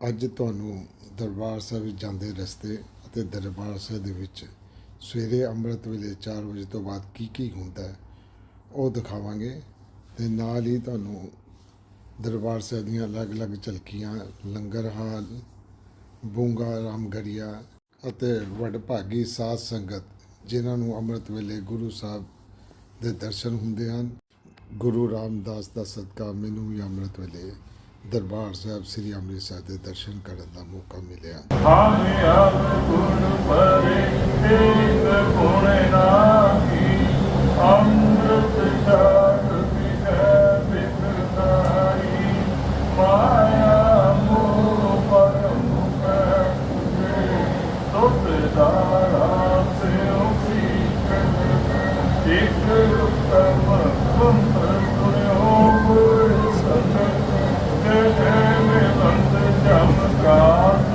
ਅੱਜ ਤੁਹਾਨੂੰ ਦਰਬਾਰ ਸਾਹਿਬ ਜਾਂਦੇ ਰਸਤੇ ਅਤੇ ਦਰਬਾਰ ਸਾਹਿਬ ਦੇ ਵਿੱਚ ਸਵੇਰੇ ਅੰਮ੍ਰਿਤ ਵੇਲੇ 4 ਵਜੇ ਤੋਂ ਬਾਅਦ ਕੀ ਕੀ ਹੁੰਦਾ ਉਹ ਦਿਖਾਵਾਂਗੇ ਤੇ ਨਾਲ ਹੀ ਤੁਹਾਨੂੰ ਦਰਬਾਰ ਸਾਹਿਬ ਦੀਆਂ ਅਲੱਗ-ਅਲੱਗ ਝਲਕੀਆਂ, ਲੰਗਰ ਹਾਲ, ਬੂੰਗਾ, ਰਾਮਗੜੀਆ ਅਤੇ ਵਡਭਾਗੀ ਸਾਧ ਸੰਗਤ, ਜਿਨ੍ਹਾਂ ਨੂੰ ਅੰਮ੍ਰਿਤ ਵੇਲੇ ਗੁਰੂ ਸਾਹਿਬ ਦੇ ਦਰਸ਼ਨ ਹੁੰਦੇ ਹਨ। ਗੁਰੂ ਰਾਮਦਾਸ ਦਾ ਸਦਕਾ ਮੈਨੂੰ ਵੀ ਅੰਮ੍ਰਿਤ ਵੇਲੇ ਦਰਬਾਰ ਸਾਹਿਬ ਸ੍ਰੀ ਅੰਮ੍ਰਿਤਸਰ ਦੇ ਦਰਸ਼ਨ ਕਰਨ ਦਾ ਮੌਕਾ ਮਿਲਿਆ। ਹਾਮੇ ਆਪ ਗੁਣ ਪਰੇ ਤੇਗ ਗੁਣ ਨਾਹੀ, ਅੰਮ੍ਰਿਤ ਸ਼ਾਦ ਵਿਗੈ ਬਿਕਰਾਈ ਮਾਇਆ ਮੋਹ ਪਰਮ ਕੈ ਤੁਝੇ ਦਾਰਾ ਸਿਉ ਸੀਖ ਇਕ ਉਤਮ ਕਹਿ ਮਿਲੰਦ ਜਮ ਕਾਸ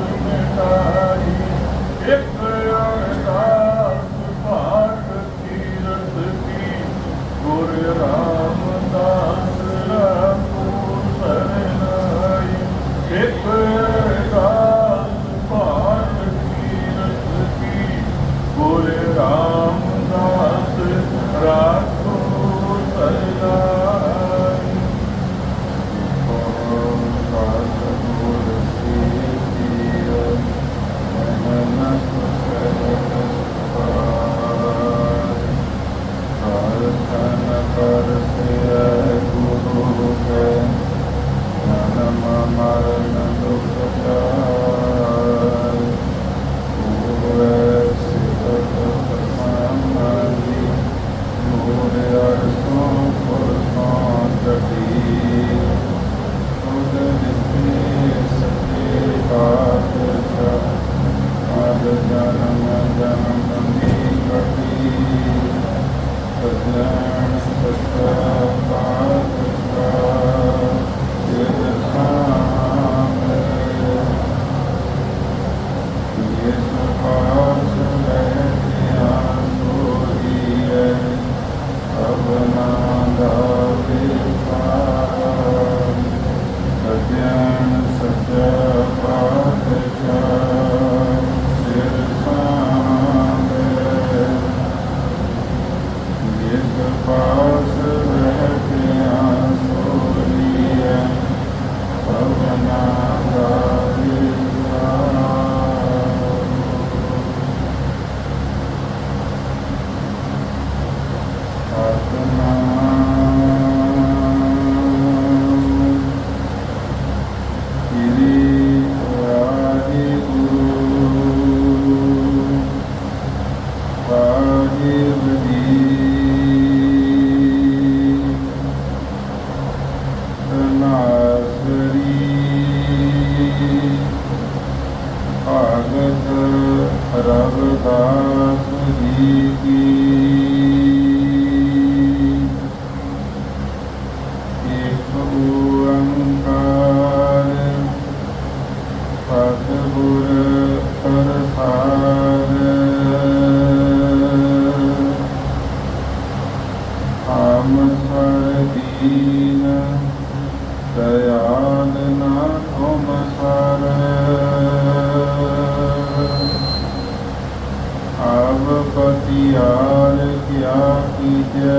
ਆਵ ਪਤਿਆਰ ਕਿਆ ਕੀਜੈ।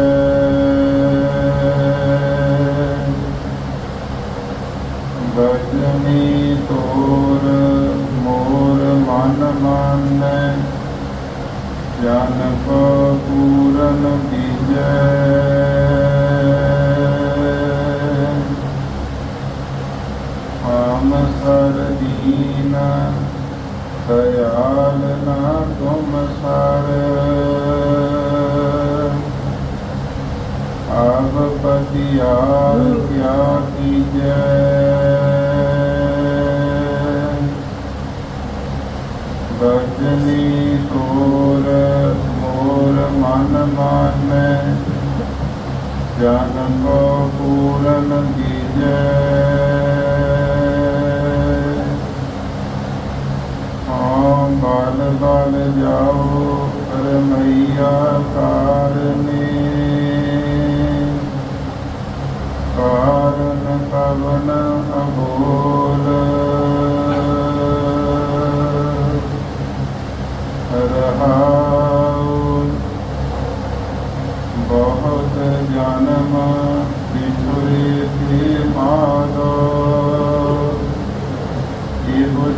ਬਜਨੀ ਤੋਰ ਮੋਰ ਮਨ ਮਾਨੈ, ਜਨ ਕੋ ਪੂਰਨ ਦੀਜੈ ਆਮ ਸਰ ਖਿਆਲ ਨਾ ਤੁਮ ਸਾਰੇ। ਆਪ ਪਤਿਆਰ ਕਿਆ ਕੀਜੈ। ਕਾਰਨ ਪਵਨ ਅਬੋਲ ਬਹੁਤ ਜਨਮ ਵਿਛੁਰੇ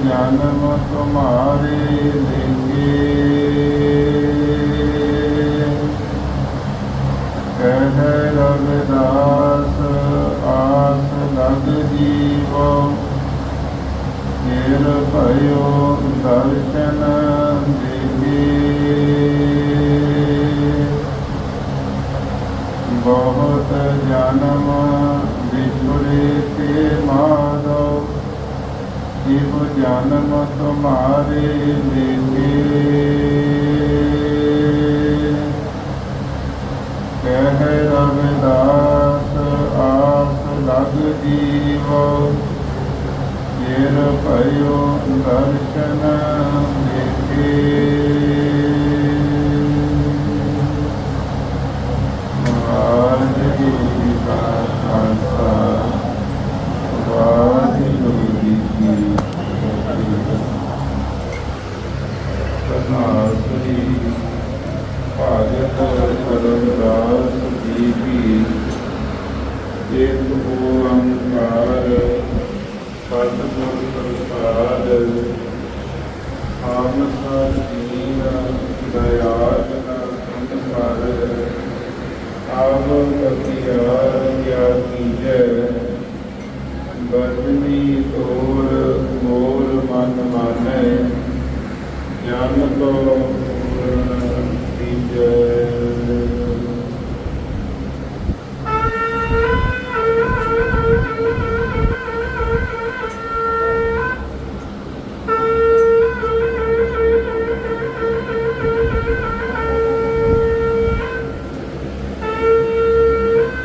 ਜਨਮ ਤੁਮਾਰੇ ਲੇਗੇ ਕਹਿ ਜੀਵੋ ਨਿਰ ਦਰਸ਼ਨ ਦੇਗੇ ਬਹੁਤ ਜਨਮ ਵਿਛੁਰੇ ਤੇ ਮਾਧੋ ਜਿਵ ਜਨਮ ਤੁਮਾਰੇ ਲੇਗੇ ਭਾਗਤ ਕਰਮਦਾਸ ਜੀ ਕੀ ਇੱਕ ਓੰਕਾਰ ਸਤਿਗੁਰ ਪ੍ਰਸਾਦ ਆਨ ਜੀਨ ਦਇਆਲ ਸੰਸਾਰ ਆਵ ਕਤਿਆਰ ਕਿਆ ਕੀਜੈ ਬਰਮੀ ਤੋਰ ਮੋਰ ਮਨ ਮਾਨੈ ਜਨ ਕੋ uh,